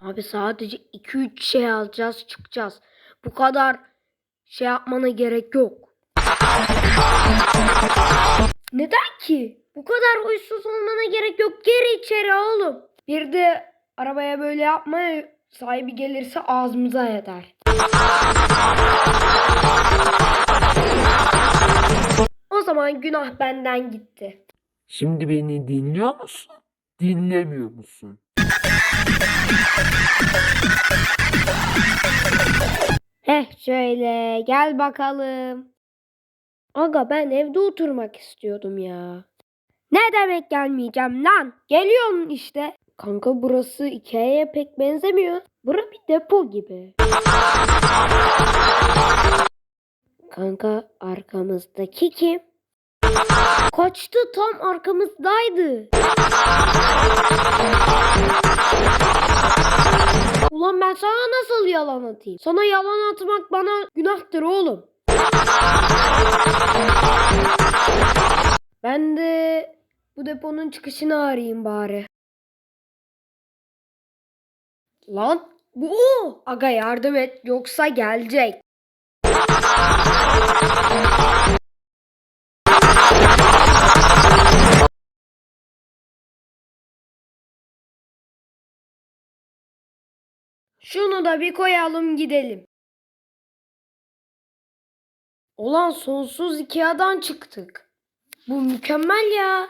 Abi sadece 2-3 şey alacağız çıkacağız. Bu kadar şey yapmana gerek yok. Neden ki? Bu kadar huysuz olmana gerek yok. Geri içeri oğlum. Bir de arabaya böyle yapma. Sahibi gelirse ağzımıza eder. O zaman günah benden gitti. Şimdi beni dinliyor musun? Dinlemiyor musun? Heh şöyle gel bakalım. Aga ben evde oturmak istiyordum ya. Ne demek gelmeyeceğim lan? Geliyorum işte. Kanka burası Ikea'ya pek benzemiyor. Bura bir depo gibi. Kanka arkamızdaki kim? Kaçtı tam arkamızdaydı. Ulan ben sana nasıl yalan atayım? Sana yalan atmak bana günahtır oğlum. Ben de bu deponun çıkışını arayayım bari. Lan bu o. Aga yardım et yoksa gelecek. Şunu da bir koyalım gidelim. Olan sonsuz Ikea'dan çıktık. Bu mükemmel ya.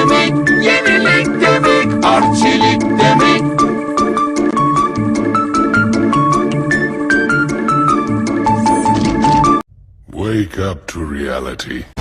Demek, yenilik demek, arçelik demek. Wake up to reality.